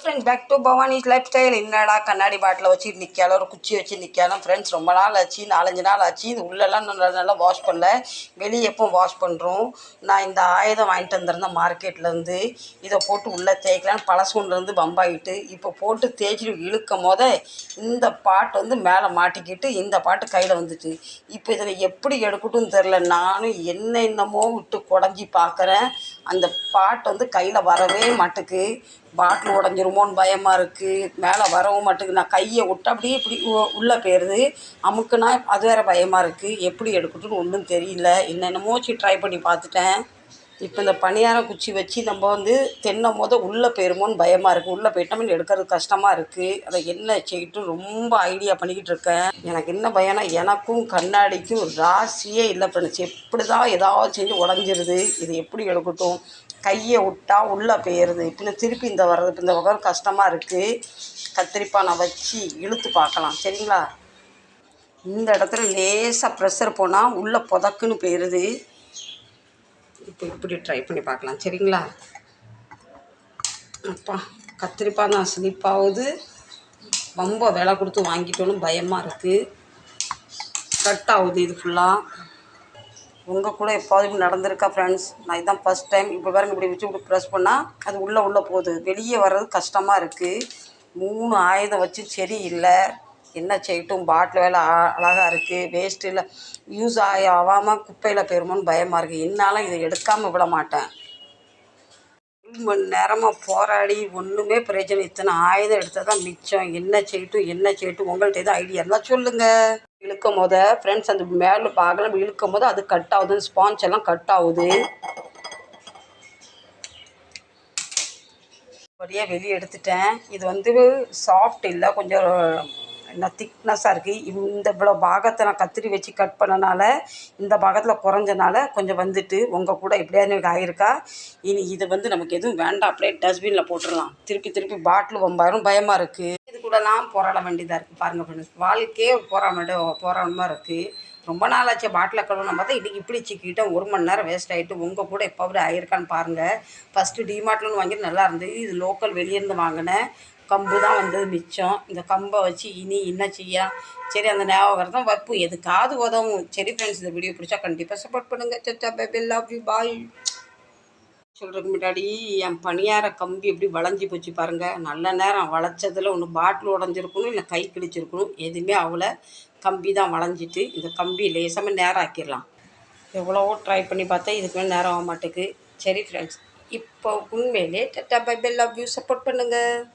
Friends back to Bhavani's life style என்னடா கண்ணாடி பாட்டில் வச்சு நிற்காலும் ஒரு குச்சி வச்சு நிற்காலும் ஃப்ரெண்ட்ஸ் ரொம்ப நாள் ஆச்சு. நாலஞ்சு நாள் ஆச்சு. இது உள்ளெல்லாம் நல்லா நல்லா வாஷ் பண்ணல. வெளியே எப்போ வாஷ் பண்ணுறோம் நான் இந்த ஆயுதம் வாங்கிட்டு வந்திருந்தேன் மார்க்கெட்லேருந்து இதை போட்டு உள்ளே தேய்க்கலான்னு பழசூன்லேருந்து பம்பாயிட்டு இப்போ போட்டு தேய்ச்சி இழுக்கும் போத இந்த பாட்டு வந்து மேலே மாட்டிக்கிட்டு இந்த பாட்டு கையில் வந்துச்சு. இப்போ இதில் எப்படி எடுக்கட்டும் தெரில நானும் என்ன என்னமோ விட்டு குடஞ்சி பார்க்குறேன் அந்த பாட்டு வந்து கையில் வரவே மாட்டுக்கு. பாட்டில் உடஞ்சிருமோன்னு பயமாக இருக்குது மேலே வரவும் மாட்டுக்கு. நான் கையை விட்டு அப்படியே இப்படி உள்ளே போயிடுது. அமுக்குனா அது வேறு பயமாக இருக்குது எப்படி எடுக்கட்டும்னு ஒன்றும் தெரியல. என்னென்னமோ ட்ரை பண்ணி பார்த்துட்டேன். இப்போ இந்த பணியார குச்சி வச்சு நம்ம வந்து தென்னும் போது உள்ளே போயிருமோன்னு பயமாக இருக்குது உள்ளே போயிட்டோம்னு எடுக்கிறது கஷ்டமாக இருக்குது அதை என்ன செய்யட்டும் ரொம்ப ஐடியா பண்ணிக்கிட்டு இருக்கேன். எனக்கு என்ன பயம்னா எனக்கும் கண்ணாடிக்கும் ராசியே இல்லை ஃப்ரெண்ட்ஸ் எப்படி தான் ஏதாவது செஞ்சு உடஞ்சிருது. இது எப்படி எடுக்கட்டும்? கையை விட்டா உள்ளே போயிடுது. இப்போ திருப்பி இந்த வர்றது இப்போ இந்த வகரம் கஷ்டமாக இருக்குது கத்திரிப்பானை வச்சு இழுத்து பார்க்கலாம். சரிங்களா? இந்த இடத்துல லேசாக ப்ரெஷர் போனால் உள்ளே புதக்குன்னு போயிடுது இப்போ இப்படி ட்ரை பண்ணி பார்க்கலாம். சரிங்களா? அப்பா கத்திரிப்பாய் தான் ஸ்லிப் ரொம்ப விலை கொடுத்து வாங்கிட்டோன்னு பயமாக இருக்குது கட் ஆகுது இது ஃபுல்லாக உங்கள் கூட எப்போதும் இப்படி நடந்திருக்கா ஃப்ரெண்ட்ஸ் நான் இதான் ஃபஸ்ட் டைம் இப்போ பாருங்க இப்படி வச்சு இப்படி ப்ரெஸ் பண்ணால் அது உள்ளே உள்ளே போகுது. வெளியே வர்றது கஷ்டமாக இருக்குது மூணு ஆயுதம் வச்சு சரி இல்லை. என்ன செய்யட்டும்? பாட்டில் வேலை அழகாக இருக்குது வேஸ்ட்டு இல்லை. யூஸ் ஆகி ஆகாமல் குப்பையில் போயிருமோன்னு பயமாக இருக்குது என்னால் இதை எடுக்காமல் விட மாட்டேன். ஒரு மணி நேரமாக போராடி ஒன்றுமே பிரயோஜனம் இத்தனை ஆயுதம் எடுத்தால் தான் மிச்சம். என்ன செய்யட்டும்? என்ன செய்யட்டும்? உங்கள்கிட்ட எதுவும் ஐடியா இருந்தால் சொல்லுங்கள் இழுக்கும் போது ஃப்ரெண்ட்ஸ் அந்த மேலே பார்க்கலாம் இழுக்கும் போது அது கட் ஆகுது. ஸ்பான்ச் எல்லாம் கட் ஆகுது. அப்படியே வெளியே எடுத்துட்டேன். இது வந்து சாஃப்ட் இல்லை. கொஞ்சம் என்ன திக்னஸாக இருக்குது இந்த இவ்வளோ பாகத்தை நான் கத்திரி வச்சு கட் பண்ணனால இந்த பாகத்தில் குறைஞ்சனால கொஞ்சம் வந்துட்டு உங்கள் கூட எப்படியாவது எனக்கு ஆகிருக்கா இனி இது வந்து நமக்கு எதுவும் வேண்டாம். அப்படியே டஸ்ட்பினில் போட்டுடலாம். திருப்பி திருப்பி பாட்டில் ஒம்பாயிரம் பயமாக இருக்குது இது கூடலாம் போராட வேண்டியதாக இருக்குது பாருங்கள் ஃப்ரெண்ட்ஸ் வாழ்க்கையே போராட போராடமாக இருக்குது ரொம்ப நாள் ஆச்சு பாட்டில் கழுவணும் பார்த்தா இன்றைக்கி இப்படி சிக்கிட்டேன் ஒரு மணி நேரம் வேஸ்ட் ஆகிட்டு உங்கள் கூட எப்போ அப்படி பாருங்கள் ஃபஸ்ட்டு டிமார்ட்லன்னு வாங்கிட்டு நல்லா இருந்தது. இது லோக்கல் வெளியேருந்து வாங்கினேன். கம்பு தான் வந்தது மிச்சம். இந்த கம்பை வச்சு இனி என்ன செய்ய? சரி அந்த ஞாபகம் தான் வைப்பு. எதுக்காவது உதவும். சரி ஃப்ரெண்ட்ஸ் இந்த வீடியோ பிடிச்சா கண்டிப்பாக சப்போர்ட் பண்ணுங்கள் சச்சா பேபி லவ் யூ பாய் சொல்கிறதுக்கு முன்னாடி என் பணியார கம்பி எப்படி வளைஞ்சி போச்சு பாருங்கள் நல்ல நேரம் வளைச்சதில் ஒன்று பாட்டில் உடஞ்சிருக்கணும் இல்லை கை கிழிச்சிருக்கணும். எதுவுமே அவளை கம்பி தான் வளைஞ்சிட்டு இந்த கம்பி லேசாமல் நேரம் ஆக்கிடலாம். எவ்வளவோ ட்ரை பண்ணி பார்த்தா இதுக்கு மேலே நேரம் ஆக மாட்டேங்குது. சரி ஃப்ரெண்ட்ஸ் இப்போ உண்மையிலே tata bye love you support பண்ணுங்கள்